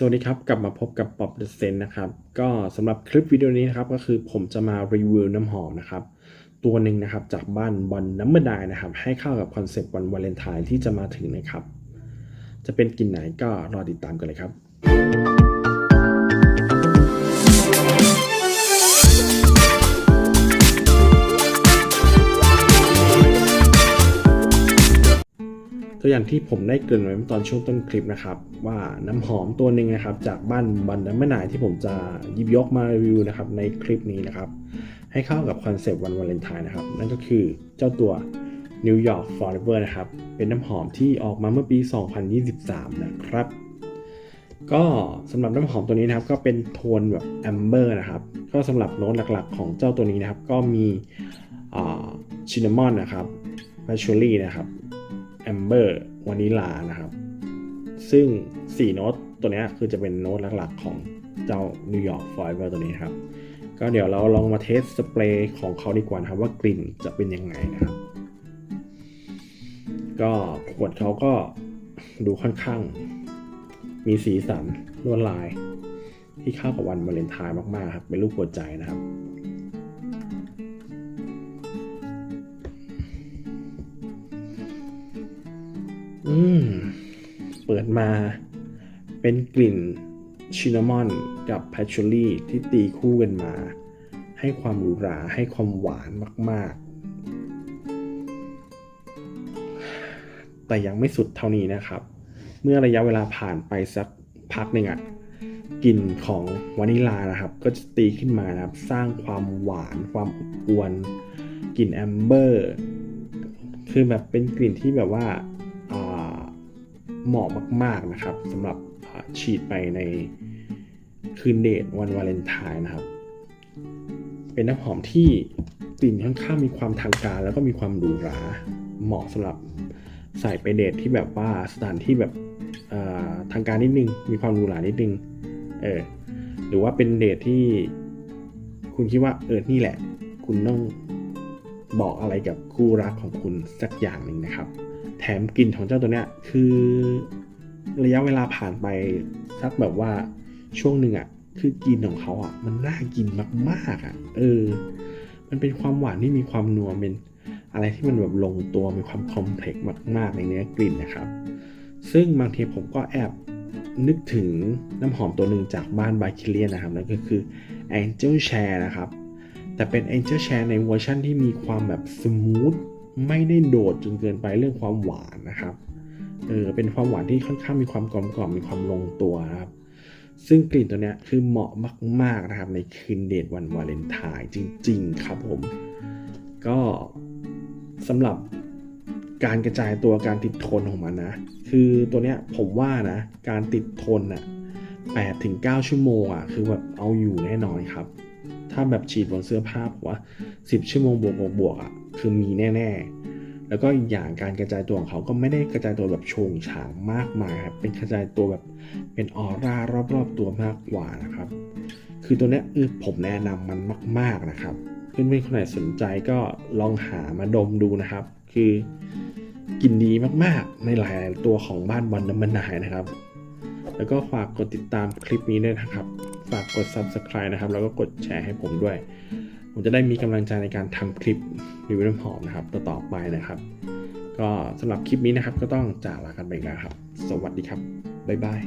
สวัสดีครับ กลับมาพบกับป๊อบเดอะเซนนะครับ ก็สำหรับคลิปวิดีโอนี้นะครับก็คือผมจะมารีวิวน้ำหอมนะครับ ตัวหนึ่งนะครับจากบ้านบอลน้ำมันดายนะครับ ให้เข้ากับคอนเซปต์วันวาเลนไทน์ที่จะมาถึงนะครับ จะเป็นกลิ่นไหนก็รอติดตามกันเลยครับ ตัวอย่างที่ผมได้เกริ่นไว้ตอนช่วงต้นคลิปนะครับ ว่าน้ำหอมตัวหนึ่งนะครับ จากบ้านบันดัมเมนายที่ผมจะหยิบยกมารีวิวนะครับในคลิปนี้นะครับ ให้เข้ากับคอนเซปต์วันวาเลนไทน์นะครับ นั่นก็คือเจ้าตัว New York Forever นะครับ เป็นน้ำหอมที่ออกมาเมื่อปี 2023 นะครับ ก็สำหรับน้ำหอมตัวนี้นะครับ ก็เป็นโทนแบบแอมเบอร์นะครับ ก็สำหรับโน้ตหลักๆ ของเจ้าตัวนี้นะครับ ก็มีชินนามอนนะครับแพชชูรี่นะครับ แอมเบอร์วานิลานะครับ ซึ่ง 4 โน้ตตัวนี้คือจะเป็นโน้ตหลักๆของเจ้า New York Forever ตัวนี้ครับ ก็เดี๋ยวเราลองมาเทสสเปรย์ของเขาดีกว่านะครับว่ากลิ่นจะเป็นยังไงนะครับ ก็ขวดเขาก็ดูค่อนข้าง มีสีสันลวดลาย ที่เข้ากับวันวาเลนไทน์มากๆครับเป็นรูปหัวใจนะครับ อืม เปิดมาเป็นกลิ่นชินามอนกับแพชชูรี่ที่ตีคู่กันมา ให้ความหรูหราให้ความหวานมาก ๆ แต่ยังไม่สุดเท่านี้นะครับ เมื่อระยะเวลาผ่านไปสักพักหนึ่งอะกลิ่นของวานิลานะครับ ก็จะตีขึ้นมานะครับ สร้างความหวานความอบอวลกลิ่นแอมเบอร์ คือแบบเป็นกลิ่นที่แบบว่า เหมาะมาก ๆนะครับสำหรับฉีดไปในคืนเดทวันวาเลนไทน์นะครับ เป็นน้ำหอมที่กลิ่นค่อนข้างมีความทางการ แล้วก็มีความหรูหราเหมาะสำหรับใส่ไปเดทที่แบบว่าสถานที่แบบอ่าทางการนิดนึง มีความหรูหรานิดนึงเออหรือว่าเป็นเดทที่คุณคิดว่าเออนี่แหละ คุณต้องบอกอะไรกับคู่รักของคุณสักอย่างหนึ่งนะครับ แถมกลิ่นของเจ้าตัวเนี้ยคือระยะเวลาผ่านไปสักแบบว่าช่วงหนึ่งอะ่ะ คือกลิ่นของเขาอะ มันน่ากินมากๆอะ เออ มันเป็นความหวานที่มีความนัวเป็นอะไรที่มันแบบลงตัวมีความคอมเพล็กซ์มากๆในเนื้อกลิ่นนะครับ ซึ่งบางทีผมก็แอบนึกถึงน้ำหอมตัวหนึ่งจากบ้านบาคิเลียนนะครับนั่นก็คือ Angel Share นะครับ แต่เป็น Angel Share ในเวอร์ชั่นที่มีความแบบสมูท ไม่ได้โดดจนเกินไปเรื่องความหวานนะครับ เออเป็นความหวานที่ค่อนข้างมีความกลมกล่อมมีความลงตัวครับ ซึ่งกลิ่นตัวเนี้ยคือเหมาะมากๆนะครับในคืนเดทวันวาเลนไทน์จริง ๆ ครับผม ก็สำหรับการกระจายตัวการติดทนของมันนะ คือตัวเนี้ยผมว่านะ การติดทนอะ8ถึง9ชั่วโมงอะคือแบบเอาอยู่แน่นอนครับ ถ้าแบบฉีดบนเสื้อผ้าผมว่า 10 ชั่วโมงบวกบวกบวกอะคือมีแน่ ๆ แล้วก็อีกอย่างการกระจายตัวของเขาก็ไม่ได้กระจายตัวแบบโชงฉางมากมายครับเป็นกระจายตัวแบบเป็นออร่ารอบๆตัวมากกว่านะครับ คือตัวนี้เออผมแนะนำมันมาก ๆนะครับเพื่อนๆคนไหนสนใจก็ลองหามาดมดูนะครับ คือกินดีมากๆ ในหลายตัวของบ้านบอลน้ำมันนายนะครับ แล้วก็ฝากกดติดตามคลิปนี้ด้วยนะครับ ฝากกด subscribe นะครับ แล้วก็กดแชร์ให้ผมด้วย ผมจะได้มีกำลังใจในการทำคลิปรีวิวน้ำหอมนะครับ ต่อๆไปนะครับ ก็สำหรับคลิปนี้นะครับก็ต้องจากลากันไปแล้วครับ สวัสดีครับ บ๊ายบาย